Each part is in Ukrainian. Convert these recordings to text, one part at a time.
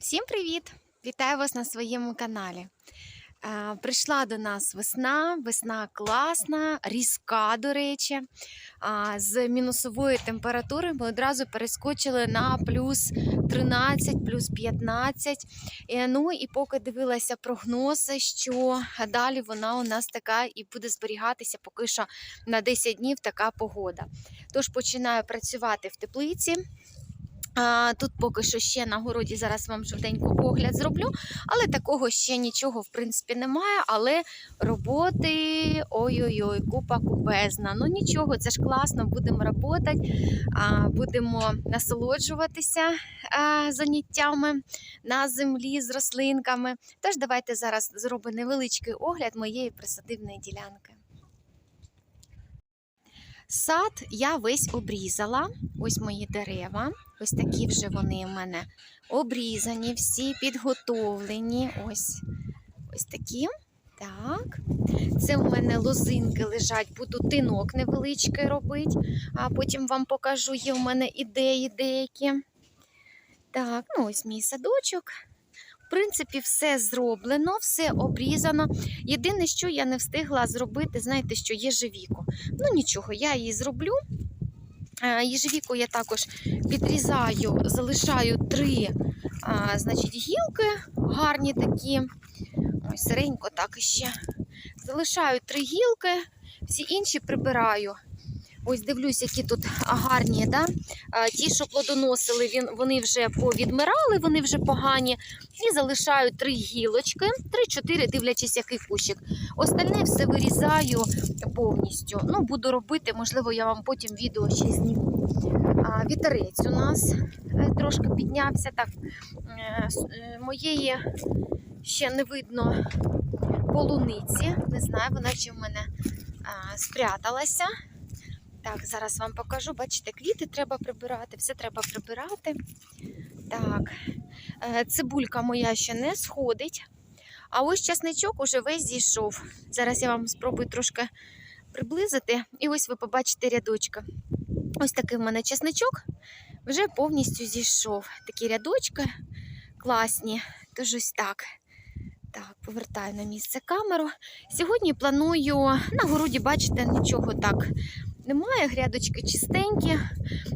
Всім привіт! Вітаю вас на своєму каналі. Е, Прийшла до нас весна, весна класна, різка, до речі. З мінусової температури ми одразу перескочили на плюс 13, плюс 15. Е, Ну і поки дивилася прогнози, що далі вона у нас така і буде зберігатися поки що на 10 днів така погода. Тож починаю працювати в теплиці. Тут поки що ще на городі зараз вам швиденько огляд зроблю, але такого ще нічого в принципі немає. Але роботи ой-ой-ой, купа купезна. Ну нічого, це ж класно, будемо працювати, будемо насолоджуватися заняттями на землі з рослинками. Тож давайте зараз зробимо невеличкий огляд моєї присадивної ділянки. Сад я весь обрізала. Ось мої дерева. Ось такі вже вони у мене обрізані, всі підготовлені. Ось ось такі. Так. Це у мене лозинки лежать, буду тинок невеличкий робити, а потім вам покажу, є у мене ідеї деякі. Так, ну ось мій садочок. В принципі, все зроблено, все обрізано. Єдине, що я не встигла зробити, знаєте, що єжевіку. Ну нічого, я її зроблю. Е, Єжевіку я також підрізаю, залишаю три значить, гілки, гарні такі. Ось сиренько так іще. Залишаю три гілки, всі інші прибираю. Ось дивлюсь, які тут гарні. Да? Ті, що плодоносили, вони вже повідмирали, вони вже погані. І залишаю три гілочки, три-чотири, дивлячись, який кущик. Остальне все вирізаю повністю. Ну, буду робити, можливо, я вам потім відео ще зніму. Вітерець у нас е, трошки піднявся. Так, е, е, моєї ще не видно полуниці. Не знаю, вона чи в мене спряталася. Так, зараз вам покажу. Бачите, квіти треба прибирати, все треба прибирати. Так, е, цибулька моя ще не сходить. А ось часничок уже весь зійшов. Зараз я вам спробую трошки приблизити. І ось ви побачите рядочки. Ось такий в мене часничок вже повністю зійшов. Такі рядочки класні. Тож ось так. Так, повертаю на місце камеру. Сьогодні планую на городі, бачите, нічого так немає. Грядочки чистенькі.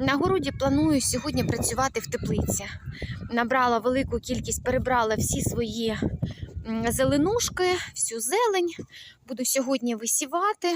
На городі планую сьогодні працювати в теплиці. Набрала велику кількість, перебрала всі свої зеленушки, всю зелень. Буду сьогодні висівати.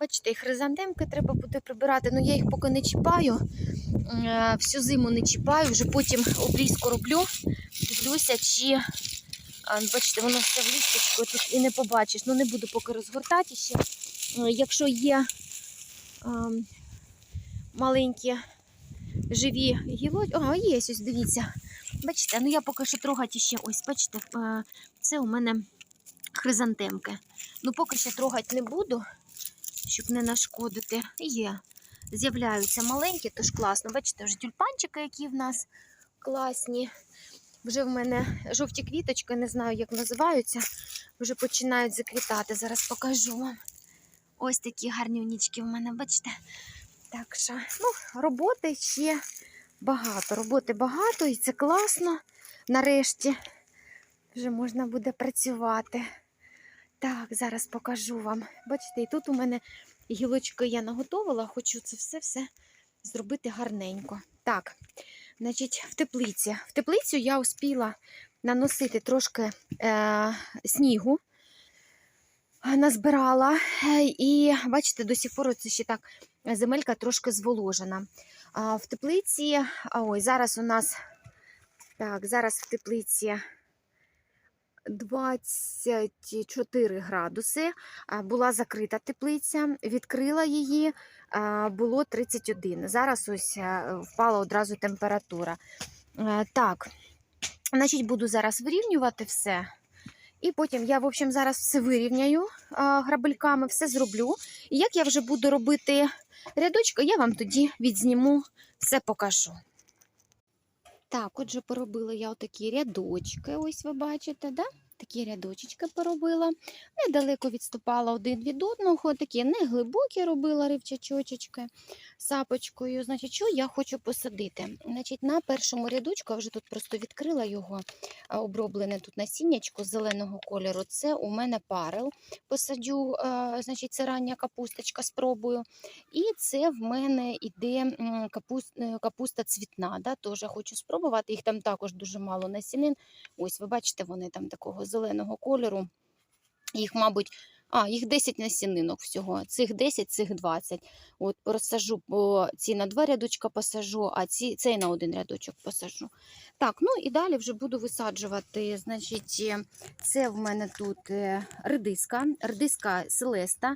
Бачите, і хризантемки треба буде прибирати, але я їх поки не чіпаю. Е, Всю зиму не чіпаю, вже потім обрізку роблю. Дивлюся, чи бачите, воно все в листочку тут і не побачиш. Ну не буду поки розгортати ще. Е, Якщо є маленькі живі гілочки. Ага, є ось, дивіться. Бачите, ну я поки що трогати ще ось, бачите, е, це у мене хризантемки. Ну, поки що трогати не буду, щоб не нашкодити. Є. З'являються маленькі, тож класно. Бачите, вже тюльпанчики, які в нас класні. Вже в мене жовті квіточки, не знаю, як називаються, вже починають заквітати. Зараз покажу вам. Ось такі гарні унічки в мене, бачите? Так що, ну, роботи ще багато. Роботи багато і це класно. Нарешті вже можна буде працювати. Так, зараз покажу вам. Бачите, і тут у мене гілочки я наготовила, хочу це все-все зробити гарненько. Так, значить, в теплиці. В теплицю я успіла наносити трошки е, снігу назбирала. Е, І бачите, до сих пор це ще так земелька трошки зволожена. В теплиці, ой, зараз у нас так, зараз в теплиці 24 градуси. Була закрита теплиця, відкрила її, було 31. Зараз ось е, впала одразу температура. Е, Так, значить, буду зараз вирівнювати все. І потім я, в общем, зараз все вирівняю грабельками, все зроблю. І як я вже буду робити рядочки, я вам тоді відзніму, все покажу. Так, отже, поробила я отакі рядочки, ось ви бачите, да? такі рядочечки поробила. Недалеко відступала один від одного, такі неглибокі робила ривчачочечки. Сапочкою. Значить, що я хочу посадити? Значить, на першому рядочку, я вже тут просто відкрила його, оброблене тут насіннячко зеленого кольору. Це у мене парел. Посадю, значить, це рання капусточка, спробую. І це в мене іде м, капуст, е, капуста цвітна. Да? Теж хочу спробувати. Їх там також дуже мало насінин. Ось, ви бачите, вони там такого зеленого кольору. Їх, мабуть, а, їх 10 насінинок всього. Цих 10, цих 20. От розсажу, бо ці на два рядочка посажу, а ці, цей на один рядочок посажу. Так, ну і далі вже буду висаджувати. Значить, е, це в мене тут е, редиска, редиска Селеста.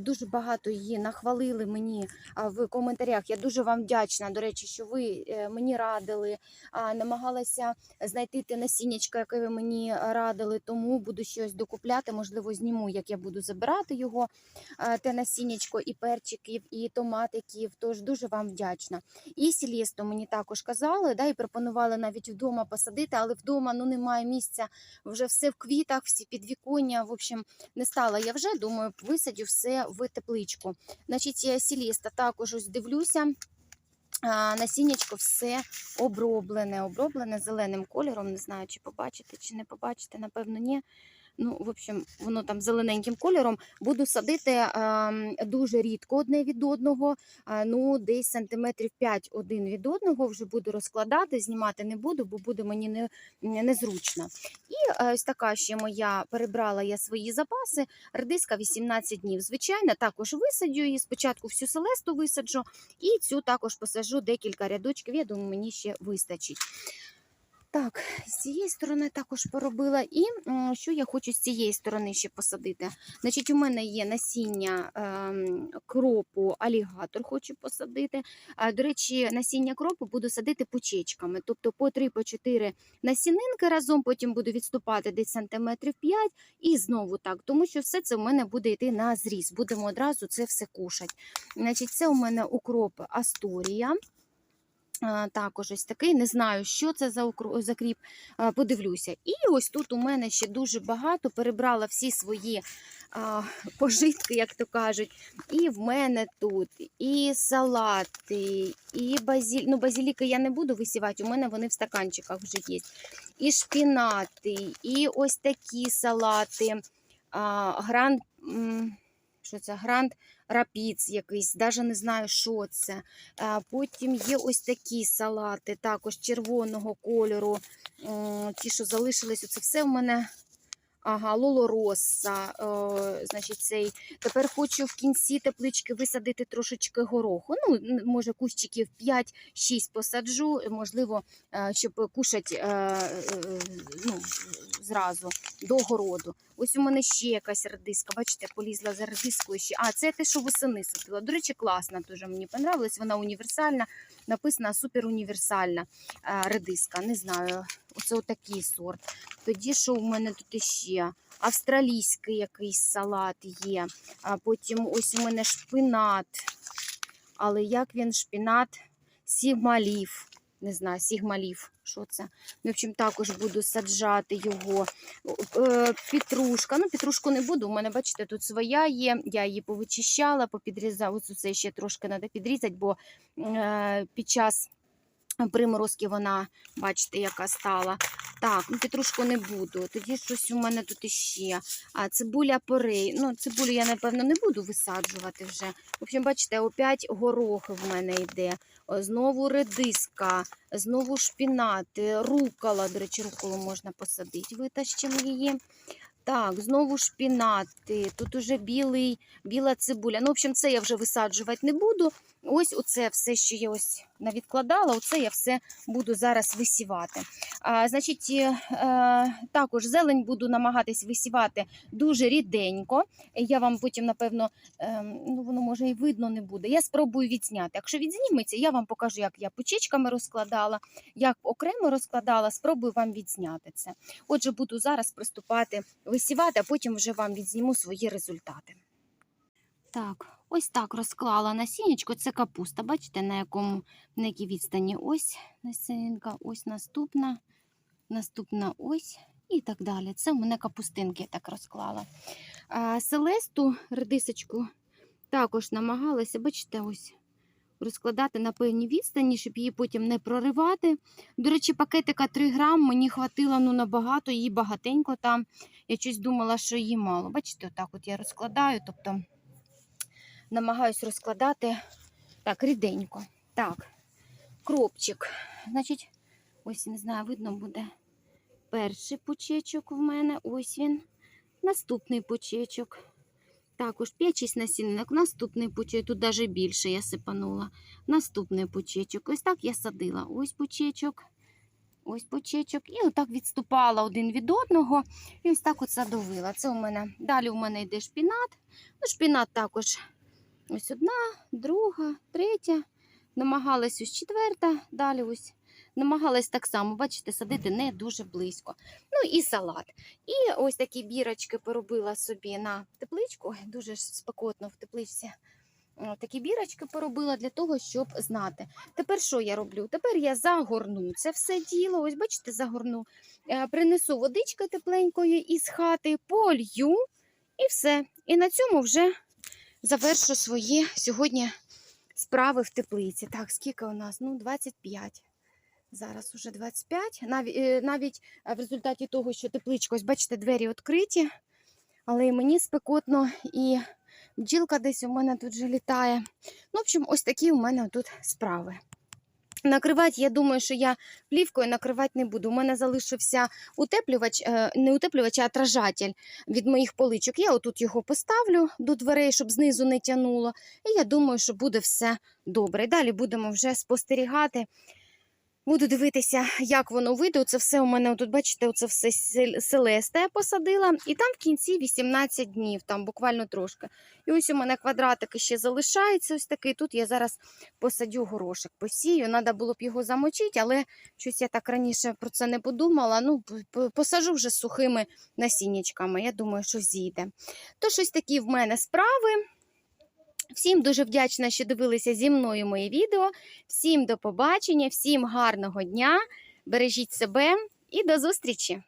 Дуже багато її нахвалили мені в коментарях. Я дуже вам вдячна, до речі, що ви е, мені радили, намагалася знайти те насіннячко, яке ви мені радили, тому буду щось докупляти. Можливо, зніму, як я буду забирати його, е, те насіннячко, і перчиків, і томатиків. Тож дуже вам вдячна. І сілєсту мені також казали, да, і пропонували навіть вдома посадити, але вдома ну, немає місця. Вже все в квітах, всі підвіконня. В общем, не стала я вже. Думаю, висадю все в тепличку. Значить, я сілєста також ось дивлюся. Насіннячко все оброблене, оброблене зеленим кольором. Не знаю, чи побачите, чи не побачите, напевно, ні. Ну, в общем, воно там зелененьким кольором. Буду садити ем, дуже рідко одне від одного. а, ну, десь сантиметрів 5 один від одного. Вже буду розкладати, знімати не буду, бо буде мені не, незручно. І е, ось така ще моя перебрала я свої запаси. Редиска 18 днів. Звичайно, також висаджу її. Спочатку всю селесту висаджу, і цю також посаджу декілька рядочків. Я думаю, мені ще вистачить. Так, з цієї сторони також поробила. І що я хочу з цієї сторони ще посадити? Значить, у мене є насіння ем, кропу алігатор, хочу посадити. А, до речі, насіння кропу буду садити почечками, тобто по 3-4 насінинки разом, потім буду відступати десь сантиметрів 5 і знову так, тому що все це у мене буде йти на зріз. Будемо одразу це все кушати. Значить, це у мене укроп Асторія. Також ось такий, не знаю, що це за укро- за кріп, а, подивлюся. І ось тут у мене ще дуже багато перебрала всі свої пожитки, як то кажуть. І в мене тут і салати, і базіль... ну, базіліки я не буду висівати, у мене вони в стаканчиках вже є. І шпінати, і ось такі салати, а, гранд. Що це? Гранд рапіц якийсь, навіть не знаю, що це. Потім є ось такі салати, також червоного кольору. Ті, що залишились, це все в мене. Ага, лолороса, е, значить, цей. Тепер хочу в кінці теплички висадити трошечки гороху. Ну, може, кущиків 5-6 посаджу, можливо, е, щоб кушати е, е, ну, зразу до городу. Ось у мене ще якась редиска. Бачите, полізла за редискою ще. А, це те, що восени садила. До речі, класна дуже мені понравилась. Вона універсальна, написана суперуніверсальна е, редиска. Не знаю, оце отакий сорт. Тоді що у мене тут іще? Австралійський якийсь салат є. А потім ось у мене шпинат. Але як він шпинат? Сігмалів. Не знаю, сігмалів. Що це? Ну, в общем, також буду саджати його. Е, Петрушка. Ну, петрушку не буду. У мене, бачите, тут своя є. Я її повичищала, попідрізала. Ось це ще трошки треба підрізати, бо е, під час приморозки вона, бачите, яка стала. Так, ну петрушку не буду. Тоді щось у мене тут іще. А цибуля порей. Ну, цибулю я, напевно, не буду висаджувати вже. В общем, бачите, опять горох в мене йде. Знову редиска, знову шпінати, рукола. До речі, руколу можна посадити. Витащимо її. Так, знову шпінати. Тут уже біла цибуля. Ну, в общем, це я вже висаджувати не буду. Ось оце все, що я ось навідкладала, оце я все буду зараз висівати. А, значить, е, е, також зелень буду намагатись висівати дуже ріденько. Я вам потім, напевно, е, ну воно може і видно не буде. Я спробую відзняти. Якщо відзніметься, я вам покажу, як я почечками розкладала, як окремо розкладала, спробую вам відзняти це. Отже, буду зараз приступати висівати, а потім вже вам відзніму свої результати. Так, ось так розклала насіннячко. Це капуста. Бачите, на якому на якій відстані ось насінинка, ось наступна, наступна ось і так далі. Це у мене капустинки так розклала. А, селесту, редисочку, також намагалася, бачите, ось розкладати на певній відстані, щоб її потім не проривати. До речі, пакетика 3 грам мені хватило ну, набагато, її багатенько там. Я щось думала, що її мало. Бачите, отак от я розкладаю, тобто намагаюсь розкладати так, ріденько. Так, кропчик. Значить, ось не знаю, видно буде перший пучечок в мене. Ось він. Наступний пучечок. Також 5-6 насінинок. Наступний пучечок. Тут навіть більше я сипанула. Наступний пучечок. Ось так я садила. Ось пучечок. Ось пучечок. І отак відступала один від одного. І ось так от садовила. Це у мене. Далі у мене йде шпінат. Ну, шпінат також. Ось одна, друга, третя. Намагалась ось четверта. Далі ось намагалась так само, бачите, садити не дуже близько. Ну і салат. І ось такі бірочки поробила собі на тепличку. Дуже спекотно в тепличці. Такі бірочки поробила для того, щоб знати. Тепер що я роблю? Тепер я загорну це все діло. Ось, бачите, загорну. Е, Принесу водички тепленької із хати, полью і все. І на цьому вже завершу свої сьогодні справи в теплиці. Так, скільки у нас? Ну, 25. Зараз уже 25. Навіть, навіть е, в результаті того, що тепличка, ось бачите, двері відкриті, але і мені спекотно, і бджілка десь у мене тут же літає. Ну, в общем, ось такі у мене тут справи. Накривати, я думаю, що я плівкою накривати не буду. У мене залишився утеплювач, е, не утеплювач, а отражатель від моїх поличок. Я отут його поставлю до дверей, щоб знизу не тянуло. І я думаю, що буде все добре. Далі будемо вже спостерігати. Буду дивитися, як воно вийде. Оце все у мене тут, бачите, оце все селесте я посадила. І там в кінці 18 днів, там буквально трошки. І ось у мене квадратик ще залишається. Ось такий. Тут я зараз посадю горошок, посію. Треба було б його замочити, але щось я так раніше про це не подумала. Ну, посажу вже з сухими насіннячками. Я думаю, що зійде. То щось такі в мене справи. Всім дуже вдячна, що дивилися зі мною моє відео. Всім до побачення, всім гарного дня. Бережіть себе і до зустрічі!